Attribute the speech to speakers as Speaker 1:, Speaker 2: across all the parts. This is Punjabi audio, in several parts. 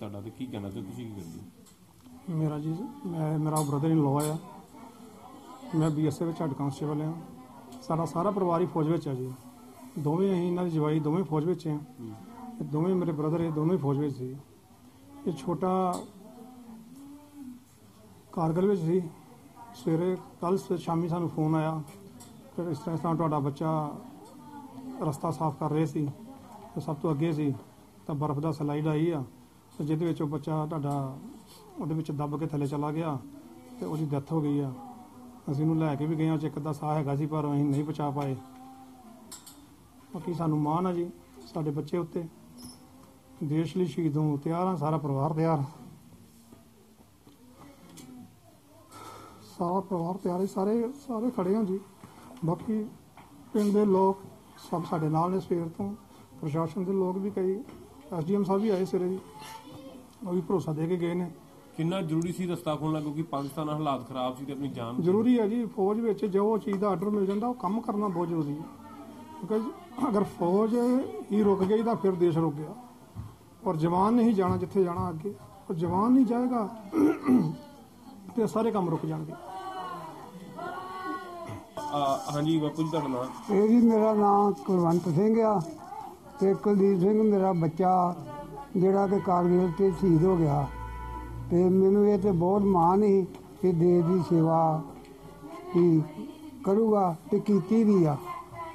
Speaker 1: ਤੁਹਾਡਾ ਤੇ ਕੀ ਕਹਿਣਾ ਤੇ ਤੁਸੀਂ ਕੀ ਕਰਦੇ ਹੋ?
Speaker 2: ਮੇਰਾ ਜੀ ਮੈਂ ਮੇਰਾ ਬ੍ਰਦਰ ਇਨ ਲਾਅ ਆ ਮੈਂ ਬੀਐਸਏ ਵਿੱਚ ਹੈਡ ਕਾਂਸਟੇਬਲ ਆ। ਸਾਡਾ ਸਾਰਾ ਪਰਿਵਾਰ ਹੀ ਫੌਜ ਵਿੱਚ ਆ ਜੀ। ਦੋਵੇਂ ਅਸੀਂ ਇਹਨਾਂ ਦੀ ਜਵਾਈ ਦੋਵੇਂ ਫੌਜ ਵਿੱਚ ਆ। ਇਹ ਦੋਵੇਂ ਮੇਰੇ ਬ੍ਰਦਰ ਇਹ ਦੋਨੋਂ ਹੀ ਫੌਜ ਵਿੱਚ ਸੀ। ਇਹ ਛੋਟਾ ਕਾਰਗਲ ਵਿੱਚ ਸੀ। ਸਵੇਰੇ ਕੱਲ ਸ਼ਾਮੀ ਸਾਨੂੰ ਫੋਨ ਆਇਆ। ਕਿ ਇਸ ਤਰ੍ਹਾਂ ਇਸ ਤਰ੍ਹਾਂ ਤੁਹਾਡਾ ਬੱਚਾ ਰਸਤਾ ਸਾਫ਼ ਕਰ ਰਹੇ ਸੀ ਤੇ ਸਭ ਤੋਂ ਅੱਗੇ ਸੀ। ਤਾਂ ਬਰਫ਼ ਦਾ ਸਲਾਈਡ ਆਈ ਆ। ਤੇ ਜਿਹਦੇ ਵਿੱਚ ਉਹ ਬੱਚਾ ਤੁਹਾਡਾ ਉਹਦੇ ਵਿੱਚ ਦੱਬ ਕੇ ਥੱਲੇ ਚਲਾ ਗਿਆ ਤੇ ਉਹਦੀ ਡੈਥ ਹੋ ਗਈ ਆ। ਅਸੀਂ ਉਹਨੂੰ ਲੈ ਕੇ ਵੀ ਗਏ ਆ ਚੈੱਕ ਦਾ ਸਾਹ ਹੈਗਾ ਸੀ, ਪਰ ਅਸੀਂ ਨਹੀਂ ਬਚਾ ਪਾਏ। ਬਾਕੀ ਸਾਨੂੰ ਮਾਣ ਆ ਜੀ, ਸਾਡੇ ਬੱਚੇ ਉੱਤੇ। ਦੇਸ਼ ਲਈ ਸ਼ਹੀਦ ਹੋਣ ਤਿਆਰ ਆ, ਸਾਰਾ ਪਰਿਵਾਰ ਤਿਆਰ ਸਾਰਾ ਪਰਿਵਾਰ ਤਿਆਰ ਹੈ ਸਾਰੇ ਸਾਰੇ ਖੜੇ ਆ ਜੀ। ਬਾਕੀ ਪਿੰਡ ਦੇ ਲੋਕ ਸਭ ਸਾਡੇ ਨਾਲ ਨੇ ਸਵੇਰ ਤੋਂ। ਪ੍ਰਸ਼ਾਸਨ ਦੇ ਲੋਕ ਵੀ ਕਈ, ਐਸਡੀਐਮ ਸਾਹਿਬ ਵੀ ਆਏ ਸਵੇਰੇ ਜੀ। ਉਹ ਵੀ ਭਰੋਸਾ ਦੇ ਕੇ ਗਏ ਨੇ।
Speaker 1: ਕਿੰਨਾ ਜ਼ਰੂਰੀ ਸੀ ਰਸਤਾ ਖੋਲ੍ਹਣਾ ਕਿਉਂਕਿ ਪਾਕਿਸਤਾਨ ਨਾਲ ਹਾਲਾਤ ਖਰਾਬ ਸੀ ਤੇ ਆਪਣੀ ਜਾਨ
Speaker 2: ਜ਼ਰੂਰੀ ਹੈ ਜੀ ਫੌਜ ਵਿੱਚ ਜੋ ਚੀਜ਼ ਦਾ ਆਰਡਰ ਮਿਲ ਜਾਂਦਾ ਉਹ ਕੰਮ ਕਰਨਾ ਬਹੁਤ ਜ਼ਰੂਰੀ ਹੈ। ਕਿਉਂਕਿ ਅਗਰ ਫੌਜ ਹੀ ਰੁਕ ਗਈ ਤਾਂ ਫਿਰ ਦੇਸ਼ ਰੁਕ ਗਿਆ। ਔਰ ਜਵਾਨ ਨਹੀਂ ਜਾਣਾ ਜਿੱਥੇ ਜਾਣਾ ਅੱਗੇ। ਔਰ ਜਵਾਨ ਨਹੀਂ ਜਾਏਗਾ ਤੇ ਸਾਰੇ ਕੰਮ ਰੁਕ ਜਾਣਗੇ।
Speaker 1: ਹਾਂਜੀ ਬਾਪੂ ਜੀ ਤੁਹਾਡਾ ਨਾਮ?
Speaker 3: ਇਹ ਜੀ ਮੇਰਾ ਨਾਮ ਕੁਲਵੰਤ ਸਿੰਘ ਆ ਤੇ ਕੁਲਦੀਪ ਸਿੰਘ ਮੇਰਾ ਬੱਚਾ ਜਿਹੜਾ ਕਿ ਕਾਰਗਿਲ ਤੇ ਸ਼ਹੀਦ ਹੋ ਗਿਆ। ਤੇ ਮੈਨੂੰ ਇਹ ਤੇ ਬਹੁਤ ਮਾਣ ਸੀ ਕਿ ਦੇਸ਼ ਦੀ ਸੇਵਾ ਕੀ ਕਰੂਗਾ ਤੇ ਕੀਤੀ ਵੀ ਆ।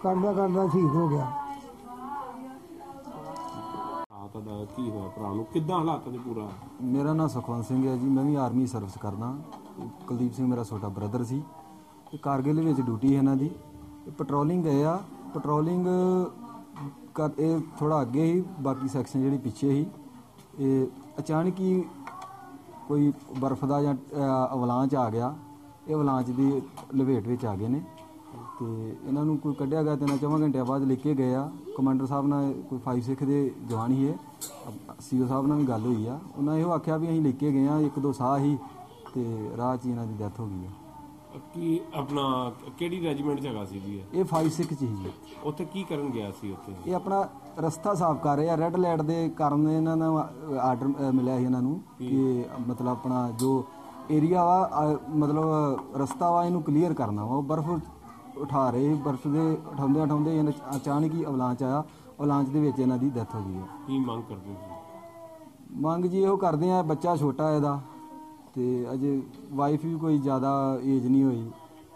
Speaker 3: ਕਰਦਾ ਕਰਦਾ ਸ਼ਹੀਦ ਹੋ ਗਿਆ।
Speaker 1: ਆ ਤੁਹਾਡਾ ਕੀ ਹੋਇਆ ਭਰਾ ਨੂੰ? ਕਿੱਦਾਂ ਹਾਲਾਤਾਂ ਦੇ ਪੂਰਾ?
Speaker 4: ਮੇਰਾ ਨਾਮ ਸੁਖਵੰਤ ਸਿੰਘ ਹੈ ਜੀ। ਮੈਂ ਵੀ ਆਰਮੀ ਸਰਵਿਸ ਕਰਦਾ। ਕੁਲਦੀਪ ਸਿੰਘ ਮੇਰਾ ਛੋਟਾ ਬ੍ਰਦਰ ਸੀ। ਤੇ ਕਾਰਗਿਲ ਵਿੱਚ ਡਿਊਟੀ ਹੈ ਇਹਨਾਂ ਦੀ। ਪੈਟਰੋਲਿੰਗ ਗਏ ਆ। ਪੈਟਰੋਲਿੰਗ ਕਰ ਇਹ ਥੋੜਾ ਅੱਗੇ ਹੀ, ਬਾਕੀ ਸੈਕਸ਼ਨ ਜਿਹੜੀ ਪਿੱਛੇ ਸੀ ਇਹ ਅਚਾਨਕ ਹੀ ਕੋਈ ਬਰਫ਼ ਦਾ ਜਾਂ ਅਵਲਾਂਚ ਆ ਗਿਆ। ਇਹ ਅਵਲਾਂਚ ਦੀ ਲਵੇਟ ਵਿੱਚ ਆ ਗਏ ਨੇ। ਤੇ ਇਹਨਾਂ ਨੂੰ ਕੋਈ ਕੱਢਿਆ ਗਿਆ ਤਿੰਨ ਚੌਵਾਂ ਘੰਟਿਆਂ ਬਾਅਦ ਲੈ ਕੇ ਗਏ ਆ। ਕਮਾਂਡਰ ਸਾਹਿਬ ਨਾਲ ਕੋਈ ਫਾਈਵ ਸਿੱਖ ਦੇ ਜਵਾਨ ਹੀ ਹੈ ਸੀਓ ਸਾਹਿਬ ਨਾਲ ਵੀ ਗੱਲ ਹੋਈ ਆ। ਉਹਨਾਂ ਇਹੋ ਆਖਿਆ ਵੀ ਅਸੀਂ ਲੈ ਕੇ ਗਏ ਆ, ਇੱਕ ਦੋ ਸਾਹ ਹੀ ਤੇ ਰਾਹ 'ਚ ਹੀ ਇਹਨਾਂ ਦੀ ਡੈਥ ਹੋ ਗਈ ਆ।
Speaker 1: ਕੀ ਆਪਣਾ ਕਿਹੜੀ ਰੈਜੀਮੈਂਟ ਚ ਹੈਗਾ ਸੀ ਜੀ ਇਹ?
Speaker 4: ਇਹ 5 ਸਿੱਖ 'ਚ ਹੀ ਜੀ।
Speaker 1: ਉੱਥੇ ਕੀ ਕਰਨ ਗਿਆ ਸੀ ਉੱਥੇ?
Speaker 4: ਇਹ ਆਪਣਾ ਰਸਤਾ ਸਾਫ਼ ਕਰ ਰਹੇ ਆ ਰੈੱਡ ਲਾਈਟ ਦੇ ਕਾਰਨ ਇਹਨਾਂ ਨੂੰ ਆਰਡਰ ਮਿਲਿਆ ਸੀ ਇਹਨਾਂ ਨੂੰ ਕਿ ਮਤਲਬ ਆਪਣਾ ਜੋ ਏਰੀਆ ਵਾ ਅ, ਮਤਲਬ ਰਸਤਾ ਵਾ ਇਹਨੂੰ ਕਲੀਅਰ ਕਰਨਾ ਵਾ। ਉਹ ਬਰਫ਼ ਉਠਾ ਰਹੇ ਸੀ, ਬਰਫ਼ ਦੇ ਉਠਾਉਂਦੇ ਉਠਾਉਂਦੇ ਇਹਨਾਂ 'ਚ ਅਚਾਨਕ ਹੀ ਅਵਲਾਂਚ ਆਇਆ। ਅਵਲਾਂਚ ਦੇ ਵਿੱਚ ਇਹਨਾਂ ਦੀ ਡੈਥ ਹੋ ਗਈ ਹੈ।
Speaker 1: ਕੀ ਮੰਗ ਕਰਦੇ ਸੀ
Speaker 4: ਮੰਗ ਜੀ ਇਹੋ ਕਰਦੇ ਆ ਬੱਚਾ ਛੋਟਾ ਇਹਦਾ। ਤੇ ਅਜੇ ਵਾਈਫ ਵੀ ਕੋਈ ਜ਼ਿਆਦਾ ਏਜ ਨਹੀਂ ਹੋਈ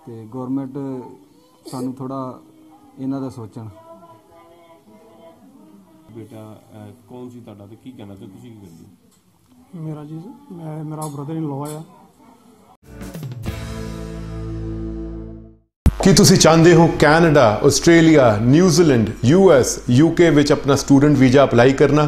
Speaker 4: ਤੇ ਗਵਰਨਮੈਂਟ ਸਾਨੂੰ ਥੋੜਾ ਇਹਨਾਂ ਦਾ ਸੋਚਣ।
Speaker 1: ਬੇਟਾ ਅਹ, ਕੌਣ ਸੀ ਤੁਹਾਡਾ ਤੇ ਕੀ ਕਹਿਣਾ ਤੇ ਤੁਸੀਂ ਕੀ ਕਰਦੇ ਹੋ?
Speaker 2: ਮੇਰਾ ਜੀ ਮੈਂ ਮੇਰਾ ਬ੍ਰਦਰ ਇਨ ਲਾਅ ਆ।
Speaker 5: ਕੀ ਤੁਸੀਂ ਚਾਹੁੰਦੇ ਹੋ Canada Australia New Zealand US UK ਵਿੱਚ ਆਪਣਾ ਸਟੂਡੈਂਟ ਵੀਜ਼ਾ ਅਪਲਾਈ ਕਰਨਾ?